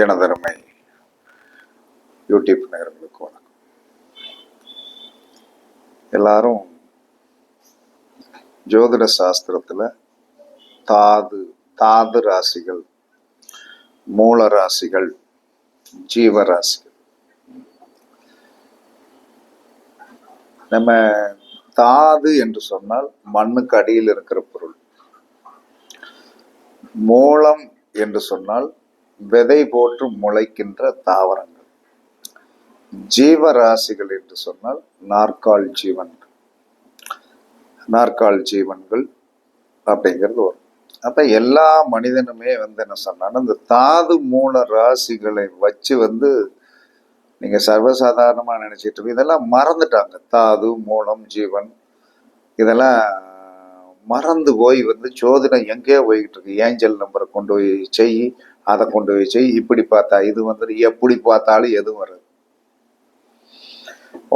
எனதருமை யூடியூப் நேர்களுக்கு வணக்கம். எல்லாரும் ஜோதிட சாஸ்திரத்துல தாது தாது ராசிகள் மூல ராசிகள் ஜீவராசிகள் நம்ம தாது என்று சொன்னால் மண்ணுக்கு அடியில் இருக்கிற பொருள். மூலம் என்று சொன்னால் விதை போற்று முளைக்கின்ற தாவரங்கள். ஜீவராசிகள் என்று சொன்னால் நாற்கால் ஜீவன்கள். நாற்கால் ஜீவன்கள் அப்படிங்கிறது வரும் அப்ப எல்லா மனிதனுமே வந்து என்ன சொன்னாலும் இந்த தாது மூல ராசிகளை வச்சு வந்து நீங்க சர்வசாதாரணமா நினைச்சிட்டு இருக்கு இதெல்லாம் மறந்துட்டாங்க. தாது மூலம் ஜீவன். இதெல்லாம் மறந்து போய் வந்து சோதனை எங்கேயோ போய்கிட்டு இருக்கு. ஏஞ்சல் நம்பரை கொண்டு போய் செய் அதை கொண்டு வச்சு இப்படி பார்த்தா இது வந்து எப்படி பார்த்தாலும் எதுவும் வராது.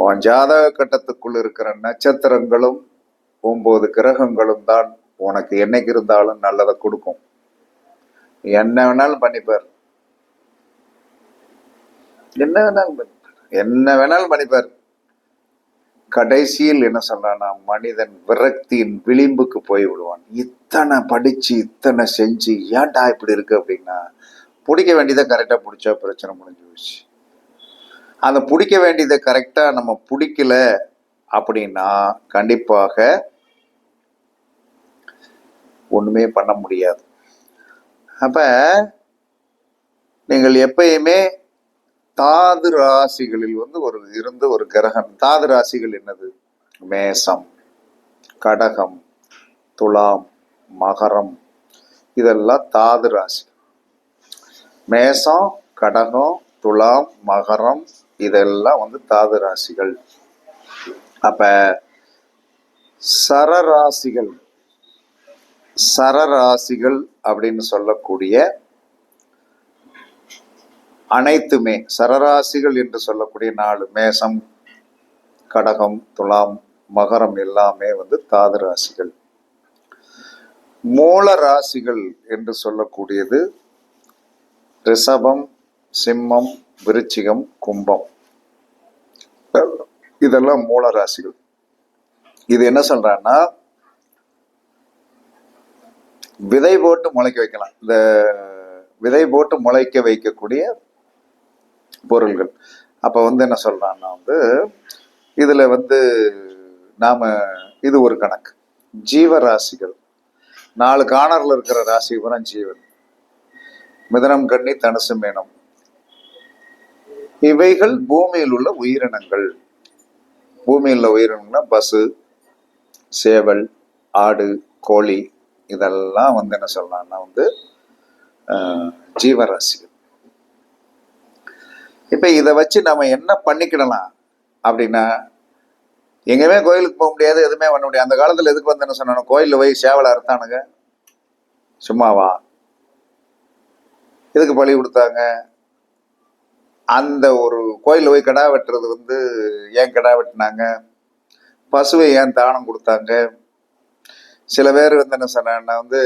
உன் ஜாதக கட்டத்துக்குள் இருக்கிற நட்சத்திரங்களும் ஒன்பது கிரகங்களும் தான் உனக்கு என்னைக்கு இருந்தாலும் நல்லதை கொடுக்கும். என்ன வேணாலும் பண்ணிப்பார். என்ன வேணாலும் பண்ணிப்பார். என்ன வேணாலும் பண்ணிப்பார். கடைசியில் என்ன சொல்றான்னா மனிதன் விரக்தியின் விளிம்புக்கு போய் விடுவான். இத்தனை படிச்சு இத்தனை செஞ்சு ஏன்டா இப்படி இருக்கு அப்படின்னா பிடிக்க வேண்டியதை கரெக்டா பிடிச்சா பிரச்சனை முடிஞ்சு போச்சு. அந்த பிடிக்க வேண்டியதை கரெக்டா நம்ம பிடிக்கல அப்படின்னா கண்டிப்பாக ஒண்ணுமே பண்ண முடியாது. அப்ப நீங்கள் எப்பயுமே தாது ராசிகளில் வந்து ஒரு இருந்து ஒரு கிரகம். தாது ராசிகள் என்னது? மேசம் கடகம் துலாம் மகரம். இதெல்லாம் தாது ராசி மேசம் கடகம் துலாம் மகரம் இதெல்லாம் வந்து தாது ராசிகள் அப்ப சரராசிகள். சரராசிகள் அப்படின்னு சொல்லக்கூடிய அனைத்துமே சரராசிகள் என்று சொல்லக்கூடிய நாலு மேசம் கடகம் துலாம் மகரம் எல்லாமே வந்து தாது ராசிகள். மூல ராசிகள் என்று சொல்லக்கூடியது ரிஷபம் சிம்மம் விருச்சிகம் கும்பம். இதெல்லாம் மூல ராசிகள். இது என்ன சொல்றான்னா விதை போட்டு முளைக்க வைக்கலாம். இந்த விதை போட்டு முளைக்க வைக்கக்கூடிய பொருள்கள். அப்போ வந்து என்ன சொல்றான்னா வந்து இதில் வந்து நாம இது ஒரு கணக்கு. ஜீவராசிகள். நாலு காணரில் இருக்கிற ராசி பூரா ஜீவன். மிதனம் கன்னி தனுசு மேனம். இவைகள் பூமியில் உள்ள உயிரினங்கள். பூமியில் உள்ள உயிரினங்கள்னா பசு சேவல் ஆடு கோழி இதெல்லாம் வந்து என்ன சொல்லலாம்னா வந்து ஜீவராசிகள். இப்போ இதை வச்சு நம்ம என்ன பண்ணிக்கிடலாம் அப்படின்னா எங்கேயுமே கோயிலுக்கு போக முடியாது எதுவுமே பண்ண முடியாது. அந்த காலத்தில் எதுக்கு வந்து என்ன கோயிலில் போய் சேவலை அறுத்தானுங்க. சும்மாவா? எதுக்கு பழி கொடுத்தாங்க? அந்த ஒரு கோயிலில் போய் கிடா வெட்டுறது வந்து ஏன் கிடா வெட்டினாங்க? பசுவை ஏன் தானம் கொடுத்தாங்க? சில பேர் வந்து என்ன சொன்னா வந்து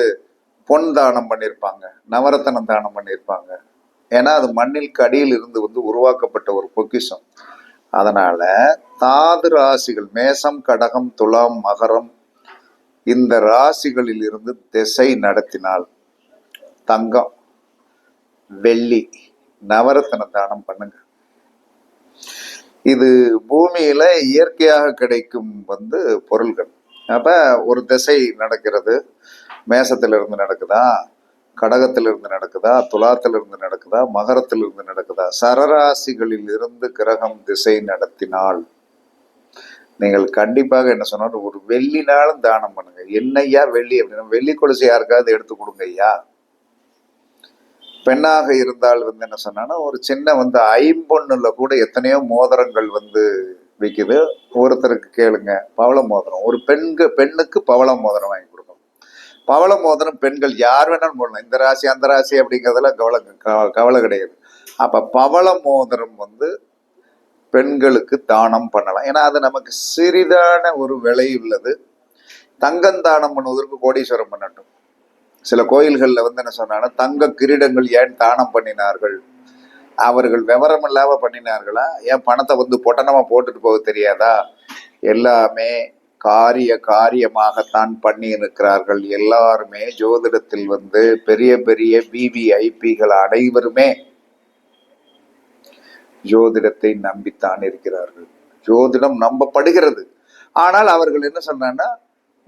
பொன் தானம் பண்ணியிருப்பாங்க நவரத்தனம் தானம் பண்ணியிருப்பாங்க ஏன்னா அது மண்ணில் கடியில் இருந்து வந்து உருவாக்கப்பட்ட ஒரு பொக்கிஷம். அதனால தாது ராசிகள் மேசம் கடகம் துலாம் மகரம் இந்த ராசிகளில் இருந்து திசை நடத்தினால் தங்கம் வெள்ளி நவரத்தன தானம் பண்ணுங்க. இது பூமியில இயற்கையாக கிடைக்கும் வந்து பொருள்கள். அப்ப ஒரு திசை நடக்கிறது மேசத்திலிருந்து நடக்குதா? கடகத்திலிருந்து நடக்குதா? துலாத்திலிருந்து நடக்குதா? மகரத்திலிருந்து நடக்குதா? சரராசிகளில் இருந்து கிரகம் திசை நடத்தினால் நீங்கள் கண்டிப்பாக என்ன சொன்னாலும் ஒரு வெள்ளி நாளும் தானம் பண்ணுங்க. என்னையா வெள்ளி அப்படின்னா வெள்ளி கொலுசு யாருக்காவது எடுத்து கொடுங்க ஐயா. பெண்ணாக இருந்தால் வந்து என்ன சொன்னான்னா ஒரு சின்ன வந்து ஐம்பொண்ணுல கூட எத்தனையோ மோதிரங்கள் வந்து விற்குது ஒருத்தருக்கு கேளுங்க பவள மோதிரம். ஒரு பெண்கு பெண்ணுக்கு பவள மோதிரம் வாங்கி பவள மோதிரம் பெண்கள் யார் வேணாலும் போடலாம். இந்த ராசி அந்த ராசி அப்படிங்கிறதெல்லாம் கவலை க- கவலை கிடையாது. அப்ப பவள மோதிரம் வந்து பெண்களுக்கு தானம் பண்ணலாம். ஏன்னா அது நமக்கு சிறிதான ஒரு விலை உள்ளது. தங்கம் தானம் பண்ணுவதற்கு கோடீஸ்வரம் பண்ணட்டும். சில கோயில்களில் வந்து என்ன சொன்னாங்கன்னா தங்க கிரீடங்கள் ஏன் தானம் பண்ணினார்கள்? அவர்கள் விவரம் இல்லாமல் பண்ணினார்களா? ஏன் பணத்தை வந்து பொட்டனமாக போட்டுட்டு போக தெரியாதா? எல்லாமே காரிய காரியமாகத்தான் பண்ணி இருக்கிறார்கள் எல்லாருமே ஜோதிடத்தில் வந்து பெரிய பெரிய விவிஐபிகள் அனைவருமே ஜோதிடத்தை நம்பித்தான் இருக்கிறார்கள். ஜோதிடம் நம்பப்படுகிறது. ஆனால் அவர்கள் என்ன சொன்னான்னா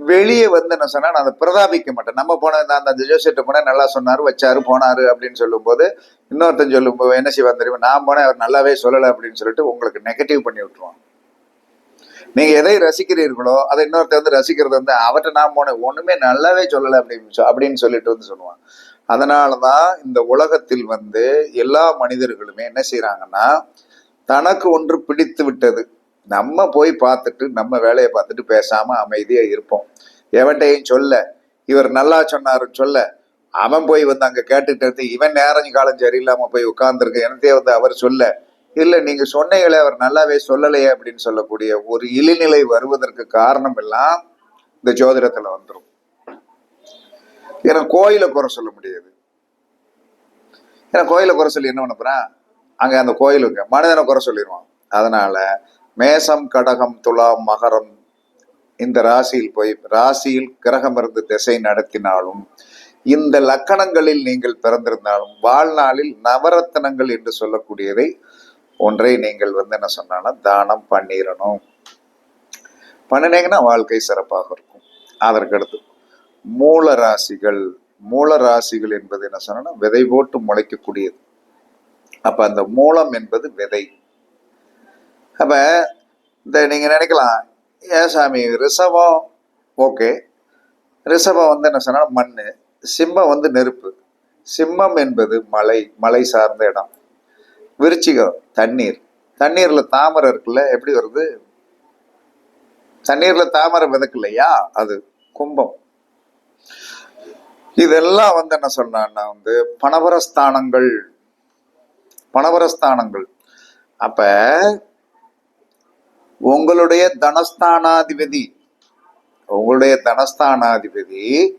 வெளியே வந்து என்ன சொன்னா நான் அதை பிரதாபிக்க மாட்டேன். நம்ம போன அந்த ஜோசிட்ட போனா நல்லா சொன்னாரு வச்சாரு போனாரு அப்படின்னு சொல்லும்போது இன்னொருத்தன் சொல்லும்போது என்ன செய்வான் தெரியுமா? நான் போனேன் அவர் நல்லாவே சொல்லலை அப்படின்னு சொல்லிட்டு உங்களுக்கு நெகட்டிவ் பண்ணி விட்டுருவான். நீங்க எதை ரசிக்கிறீர்களோ அதை இன்னொருத்தர் வந்து ரசிக்கிறது வந்து அவர்கிட்ட நான் போனேன். ஒண்ணுமே நல்லாவே சொல்லலை அப்படின்னு அப்படின்னு சொல்லிட்டு வந்து சொல்லுவான் அதனாலதான் இந்த உலகத்தில் வந்து எல்லா மனிதர்களுமே என்ன செய்யறாங்கன்னா தனக்கு ஒன்று பிடித்து விட்டது. நம்ம போய் பார்த்துட்டு நம்ம வேலையை பார்த்துட்டு பேசாம அமைதியா இருப்போம். எவன்கிட்டையும் சொல்ல இவர் நல்லா சொன்னாருன்னு சொல்ல அவன் போய் வந்து அங்க கேட்டுட்டு இருந்து இவன் நேரம் காலம் சரியில்லாம போய் உட்கார்ந்துருக்கு எனத்தே வந்து அவர் சொல்ல இல்ல நீங்க சொன்னீங்களே அவர் நல்லாவே சொல்லலையே அப்படின்னு சொல்லக்கூடிய ஒரு இழிநிலை வருவதற்கு காரணம் எல்லாம் இந்த ஜோதிடத்துல வந்துடும் ஏன்னா கோயிலை குறை சொல்ல முடியாது. ஏன்னா கோயிலை குறை சொல்லி என்ன பண்ணப்புறான் அங்கே அங்க அந்த கோயிலுக்கு மனிதனை குறை சொல்லிடுவான் அதனால மேசம் கடகம் துலாம் மகரம் இந்த ராசியில் போய் ராசியில் கிரகம் இருந்து திசை நடத்தினாலும் இந்த லக்கணங்களில் நீங்கள் பிறந்திருந்தாலும் வாழ்நாளில் நவரத்தனங்கள் என்று சொல்லக்கூடியதை ஒன்றை நீங்கள் வந்து என்ன சொன்னாலும் தானம் பண்ணிடணும் பண்ணினீங்கன்னா வாழ்க்கை சிறப்பாக இருக்கும். அதற்கடுத்து மூல ராசிகள் மூல ராசிகள் என்பது என்ன சொன்னா விதை போட்டு முளைக்கக்கூடியது. அப்ப அந்த மூலம் என்பது விதை. அப்ப இந்த நீங்க நினைக்கலாம் ஏன் சாமி ரிஷபம்? ஓகே. ரிஷபம் வந்து என்ன சொன்னா மண் சிம்மம் வந்து நெருப்பு. சிம்மம் என்பது மலை மலை சார்ந்த இடம். விருச்சிகம் தண்ணீர். தண்ணீர்ல தாமரை இருக்குல்ல எப்படி வருது? தண்ணீர்ல தாமரை மிதக்கு இல்லையா அது கும்பம். இதெல்லாம் வந்து என்ன சொன்னான்னா வந்து பணவரஸ்தானங்கள். பணவரஸ்தானங்கள். அப்ப உங்களுடைய தனஸ்தானாதிபதி உங்களுடைய தனஸ்தானாதிபதி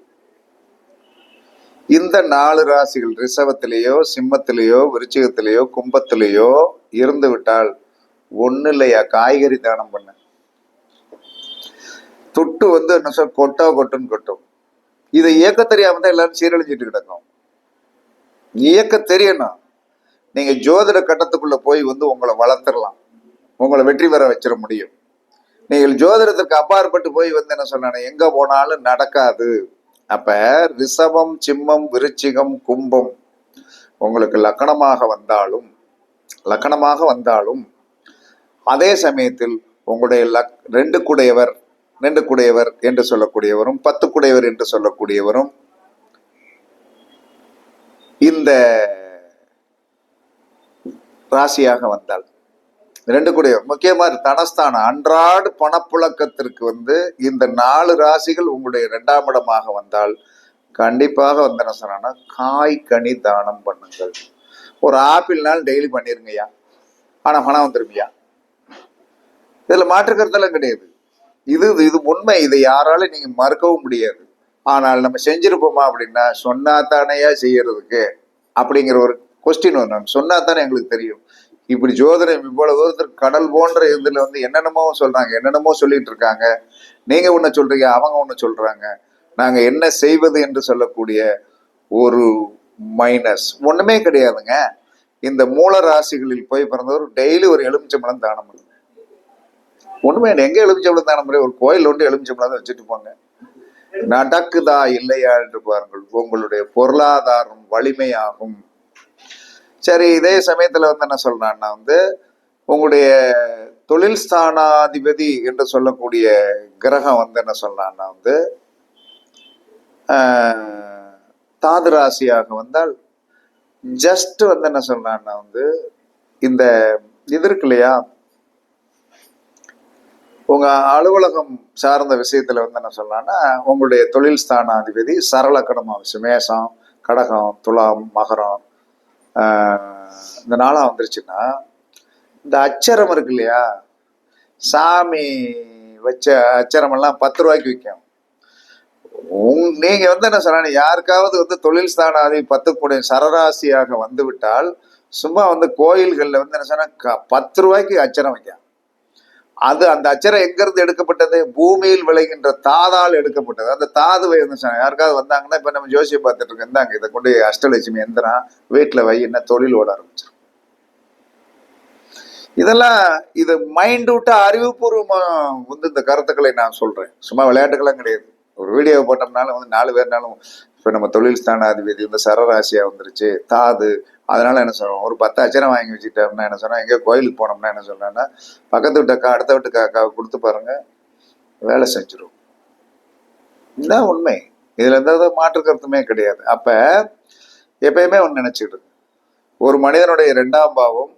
இந்த நாலு ராசிகள் ரிசவத்திலேயோ சிம்மத்திலேயோ விருச்சிகத்திலேயோ கும்பத்திலேயோ இருந்து விட்டால் ஒன்றும் இல்லையா? காய்கறி தானம் பண்ண. துட்டு வந்து என்ன சொல் கொட்டோ கொட்டுன்னு கொட்டும். இதை இயக்க தெரியாம தான் எல்லாரும் சீரழிஞ்சிட்டு கிடக்கும். இயக்க தெரியணும். நீங்க ஜோதிட கட்டத்துக்குள்ள போய் வந்து உங்களை வளர்த்துடலாம். உங்களை வெற்றி பெற வச்சிட முடியும். நீங்கள் ஜோதிடத்திற்கு அப்பாற்பட்டு போய் வந்து என்ன சொன்னானே எங்க போனாலும் நடக்காது. அப்ப ரிஷபம் சிம்மம் விருச்சிகம் கும்பம் உங்களுக்கு லக்கணமாக வந்தாலும் லக்கணமாக வந்தாலும் அதே சமயத்தில் உங்களுடைய லக் ரெண்டு குடையவர் ரெண்டு குடையவர் என்று சொல்லக்கூடியவரும் பத்து குடையவர் என்று சொல்லக்கூடியவரும் இந்த ராசியாக வந்தால். ரெண்டு கூட முக்கியமா தனஸ்தானம். அன்றாட பணப்புழக்கத்திற்கு வந்து இந்த நாலு ராசிகள் உங்களுடைய இரண்டாம் இடமாக வந்தால் கண்டிப்பாக வந்து என்ன சொன்னா காய் கனி தானம் பண்ணுங்கள். ஒரு ஆப்பிள் நாள் டெய்லி பண்ணிருங்கய்யா. ஆனா பணம் வந்துருமையா? இதுல மாற்று கிடையாது. இது இது உண்மை. இதை யாராலும் நீங்க மறுக்கவும் முடியாது. ஆனால் நம்ம செஞ்சிருப்போமா அப்படின்னா சொன்னா தானையா செய்யறதுக்கு? அப்படிங்கிற ஒரு கொஸ்டின் வரும். சொன்னா தானே எங்களுக்கு தெரியும். இப்படி ஜோதிடம் இவ்வளவு தூரத்திற்கு கடல் போன்ற இதுல வந்து என்னென்னமோ சொல்றாங்க என்னென்னமோ சொல்லிட்டு இருக்காங்க. நீங்க ஒண்ணு சொல்றீங்க அவங்க ஒன்று சொல்றாங்க. நாங்க என்ன செய்வது என்று சொல்லக்கூடிய ஒரு மைனஸ் ஒண்ணுமே கிடையாதுங்க. இந்த மூல ராசிகளில் போய் பிறந்தவர் டெய்லி ஒரு எலுமிச்சம்பழம் தானம் பண்ணுங்க. ஒண்ணுமே எங்க எலுமிச்சம்பழம் தானம் பண்ணி ஒரு கோயில் ஒன்று எலுமிச்சம்பழம் தான் வச்சுட்டு போங்க. நடக்குதா இல்லையா என்று பாருங்கள். உங்களுடைய பொருளாதாரம் வலிமையாகும். சரி இதே சமயத்தில் வந்து என்ன சொல்கிறான்னா வந்து உங்களுடைய தொழில் ஸ்தானாதிபதி என்று சொல்லக்கூடிய கிரகம் வந்து என்ன சொல்கிறான்னா வந்து தாது ராசியாக வந்தால் ஜஸ்ட் வந்து என்ன சொல்கிறான்னா வந்து இந்த இது இருக்கு இல்லையா? உங்கள் அலுவலகம் சார்ந்த விஷயத்தில் வந்து என்ன சொல்லலாம்னா உங்களுடைய தொழில் ஸ்தானாதிபதி சரளக்கணம் அவசியம் கடகம் துலாம் மகரம் இந்த நாளாக வந்துருச்சுன்னா இந்த அச்சரம் இருக்கு இல்லையா? சாமி வச்ச அச்சரமெல்லாம் பத்து ரூபாய்க்கு விற்கும். உங் நீங்கள் வந்து என்ன சொல்றாங்க யாருக்காவது வந்து தொழில் ஸ்தானாதிபதி பத்து பத்துக்கூடிய சரராசியாக வந்து விட்டால் சும்மா வந்து கோயில்களில் வந்து என்ன சொன்னால் க- பத்து ரூபாய்க்கு அச்சரம் வைக்க அது அந்த அச்சரம் எங்கிருந்து எடுக்கப்பட்டது? பூமியில் விளைகின்ற தாதால் எடுக்கப்பட்டது. அந்த தாது வந்து யாருக்காவது வந்தாங்கன்னா இப்ப நம்ம ஜோசியை பார்த்துட்டு இருக்கோம். இந்தாங்க இதை கொண்டு அஷ்டலட்சுமி எந்திரம் வீட்டுல வை என்ன தொழில் ஓட ஆரம்பிச்சிடும் இதெல்லாம் இது மைண்ட் விட்டு அறிவுபூர்வமா வந்து இந்த கருத்துக்களை நான் சொல்றேன். சும்மா விளையாட்டுக்கெல்லாம் கிடையாது. ஒரு வீடியோ போட்டோம்னாலும் வந்து நாலு பேர்னாலும் இப்போ நம்ம தொழில் ஸ்தானாதிபதி வந்து சரராசியா வந்துருச்சு. தாது அதனால என்ன சொல்றோம்? ஒரு பத்து அச்சரம் வாங்கி வச்சுக்கிட்டோம்னா என்ன சொன்னால் எங்கேயோ கோயிலுக்கு போனோம்னா என்ன சொல்றேன்னா பக்கத்து வீட்டு அக்கா அடுத்த வீட்டு அக்காவை கொடுத்து பாருங்க வேலை செஞ்சிடும் இதுதான் உண்மை. இதுல எந்த வித மாற்று கருத்துமே கிடையாது. அப்ப எப்பயுமே ஒன்று நினைச்சுக்கிட்டு ஒரு மனிதனுடைய ரெண்டாம் பாவம்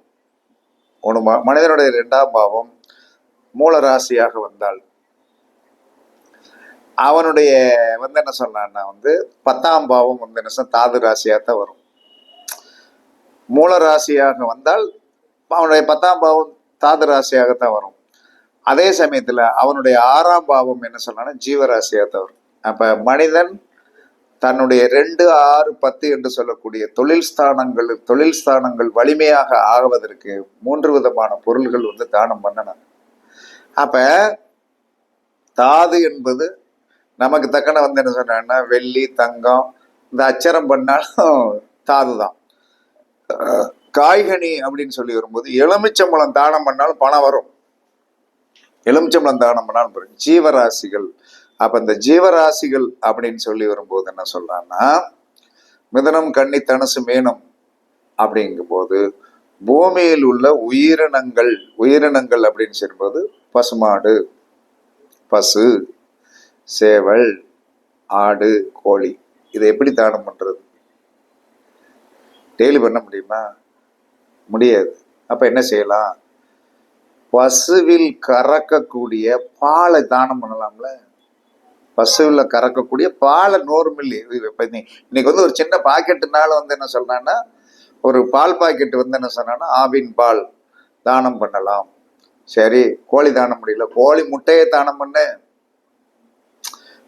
ஒரு ம- மனிதனுடைய ரெண்டாம் பாவம் மூல ராசியாக வந்தால் அவனுடைய வந்து என்ன சொன்னான்னா வந்து பத்தாம் பாவம் வந்து என்ன சொன்னா தாது ராசியாக தான் வரும். மூல ராசியாக வந்தால் அவனுடைய பத்தாம் பாவம் தாது ராசியாகத்தான் வரும். அதே சமயத்தில் அவனுடைய ஆறாம் பாவம் என்ன சொல்லணும்னா ஜீவராசியாக தான் வரும். அப்போ மனிதன் தன்னுடைய ரெண்டு ஆறு பத்து என்று சொல்லக்கூடிய தொழில் ஸ்தானங்கள் தொழில் ஸ்தானங்கள் வலிமையாக ஆகுவதற்கு மூன்று விதமான பொருள்கள் வந்து தானம் பண்ணணும். அப்ப தாது என்பது நமக்கு தக்கன வந்து என்ன சொன்னா வெள்ளி தங்கம் இந்த அச்சரம் பண்ணாலும் தாது தான் காய்கனி அப்படின்னு சொல்லி வரும்போது எலுமிச்சம்பழம் தானம் பண்ணாலும் பணம் வரும். எலுமிச்சம்பழம் தானம் பண்ணாலும் ஜீவராசிகள். அப்ப இந்த ஜீவராசிகள் அப்படின்னு சொல்லி வரும்போது என்ன சொல்றான்னா மிதனம் கண்ணி தனசு மேனம் அப்படிங்கும்போது பூமியில் உள்ள உயிரினங்கள் உயிரினங்கள் அப்படின்னு சொல்லும்போது பசுமாடு பசு சேவல் ஆடு கோழி. இதை எப்படி தானம் பண்றது? டெய்லி பண்ண முடியுமா? முடியாது. அப்போ என்ன செய்யலாம்? பசுவில் கறக்கக்கூடிய பாலை தானம் பண்ணலாம்ல? பசுவில் கறக்கக்கூடிய பாலை நூறு மில்லி. இப்ப இன்னைக்கு வந்து ஒரு சின்ன பாக்கெட்டுனால வந்து என்ன சொல்றான்னா ஒரு பால் பாக்கெட் வந்து என்ன சொன்னான்னா ஆவின் பால் தானம் பண்ணலாம். சரி கோழி தானம் முடியல. கோழி முட்டையை தானம் பண்ணு.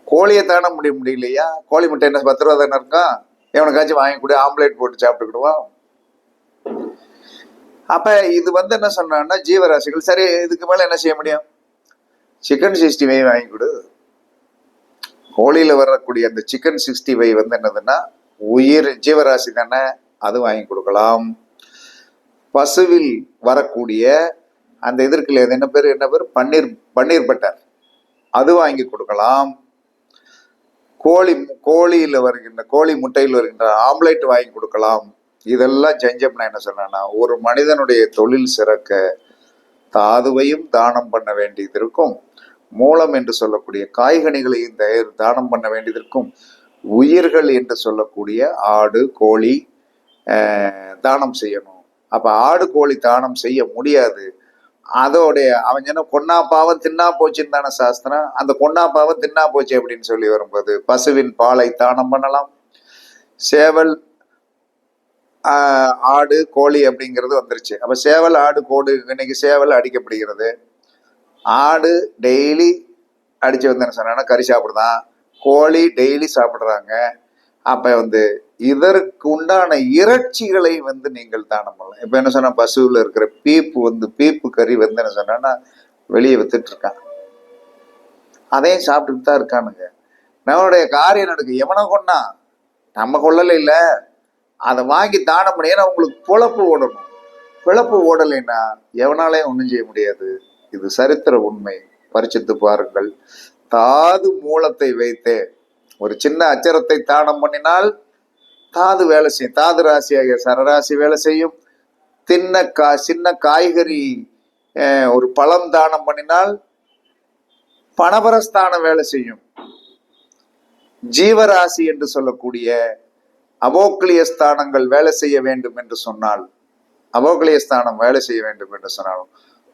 கோழியை தானம் முடிய முடியலையா? கோழி முட்டை என்ன பத்து ரூபா தானே இருக்கான் எவனுக்காச்சும் வாங்கி கொடு ஆம்லேட் போட்டு சாப்பிட்டுக்கிடுவோம் அப்ப இது வந்து என்ன சொன்னான்னா ஜீவராசிகள் சரி இதுக்கு மேல என்ன செய்ய முடியும்? சிக்கன் சிக்ஸ்டி ஃபைவ் வாங்கி கொடு. கோழியில வரக்கூடிய அந்த சிக்கன் சிக்ஸ்டி ஃபைவ் வந்து என்னதுன்னா உயிர் ஜீவராசி தானே அது வாங்கி கொடுக்கலாம். பசுவில் வரக்கூடிய அந்த இது என்ன பேர் என்ன பேர்? பன்னீர் பன்னீர் பட்டர். அது வாங்கி கொடுக்கலாம். கோழி கோழியில் வருகின்ற கோழி முட்டையில் வருகின்ற ஆம்லேட் வாங்கி கொடுக்கலாம். இதெல்லாம் செஞ்சோம்னா என்ன சொன்னேன்னா ஒரு மனிதனுடைய தொழில் சிறக்க தாதுவையும் தானம் பண்ண வேண்டியது இருக்கும் மூலம் என்று சொல்லக்கூடிய காய்கனிகளையும் தயார் தானம் பண்ண வேண்டியதற்கும் உயிர்கள் என்று சொல்லக்கூடிய ஆடு கோழி தானம் செய்யணும். அப்போ ஆடு கோழி தானம் செய்ய முடியாது. அதோடைய அவன் சொன்ன கொன்னா பாவம் தின்னா போச்சுன்னு தானே சாஸ்திரம்? அந்த கொன்னா பாவம் தின்னா போச்சு அப்படின்னு சொல்லி வரும்போது பசுவின் பாலை தானம் பண்ணலாம். சேவல் ஆடு கோழி அப்படிங்கிறது வந்துருச்சு. அப்போ சேவல் ஆடு கோடு இன்னைக்கு சேவல் அடிக்கப்படுகிறது. ஆடு டெய்லி அடித்து வந்து என்ன சொன்னா கறி சாப்பிடுதான். கோழி டெய்லி சாப்பிட்றாங்க. அப்போ வந்து இதற்கு உண்டான இறைச்சிகளை வந்து நீங்கள் தானம் பண்ணலாம். இப்போ என்ன சொன்னால் பசுவில் இருக்கிற பீப்பு வந்து பீப்பு கறி வந்து என்ன சொன்னா வெளியே வித்துட்டு இருக்கான் அதையும் சாப்பிட்டுட்டு தான் இருக்கானுங்க. நம்மளுடைய காரியம் நடக்கு. எவனை கொண்டா நம்ம கொள்ளலை இல்லை. அதை வாங்கி தானம் பண்ணி ஏன்னா உங்களுக்கு பிழப்பு ஓடணும். பிழப்பு ஓடலைன்னா எவனாலையும் ஒன்றும் செய்ய முடியாது. இது சரித்திர உண்மை. பரிச்சித்து பாருங்கள். தாது மூலத்தை வைத்தே. ஒரு சின்ன அச்சரத்தை தானம் பண்ணினால் தாது வேலை செய்யும். தாது ராசியாகிய சரராசி வேலை செய்யும். தின்ன கா சின்ன காய்கறி ஒரு பழம் தானம் பண்ணினால் பணபரஸ்தானம் வேலை செய்யும். ஜீவராசி என்று சொல்லக்கூடிய அவோக்லிய ஸ்தானங்கள் வேலை செய்ய வேண்டும் என்று சொன்னால் அவோக்லிய ஸ்தானம் வேலை செய்ய வேண்டும் என்று சொன்னாலும்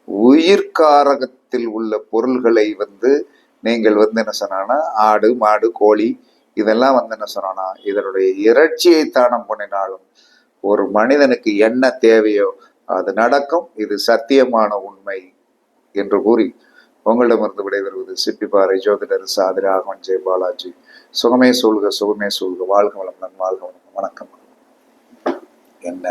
உயிர்காரகத்தில் உள்ள பொருள்களை வந்து நீங்கள் வந்து என்ன சொன்னா ஆடு மாடு கோழி இதெல்லாம் வந்து என்ன சொன்னோம்னா இதனுடைய இறைச்சியை தானம் பண்ணினாலும் ஒரு மனிதனுக்கு என்ன தேவையோ அது நடக்கும். இது சத்தியமான உண்மை என்று கூறி உங்களிடமிருந்து விடைபெறுவது சிப்பிப்பாறை ஜோதிடர் சாதி ஆகவன் ஜெய பாலாஜி. சுகமே சூழ்க சுகமே சூழ்க. வாழ்க வளமுடன் வாழ்க வளமுடன். வணக்கம். என்ன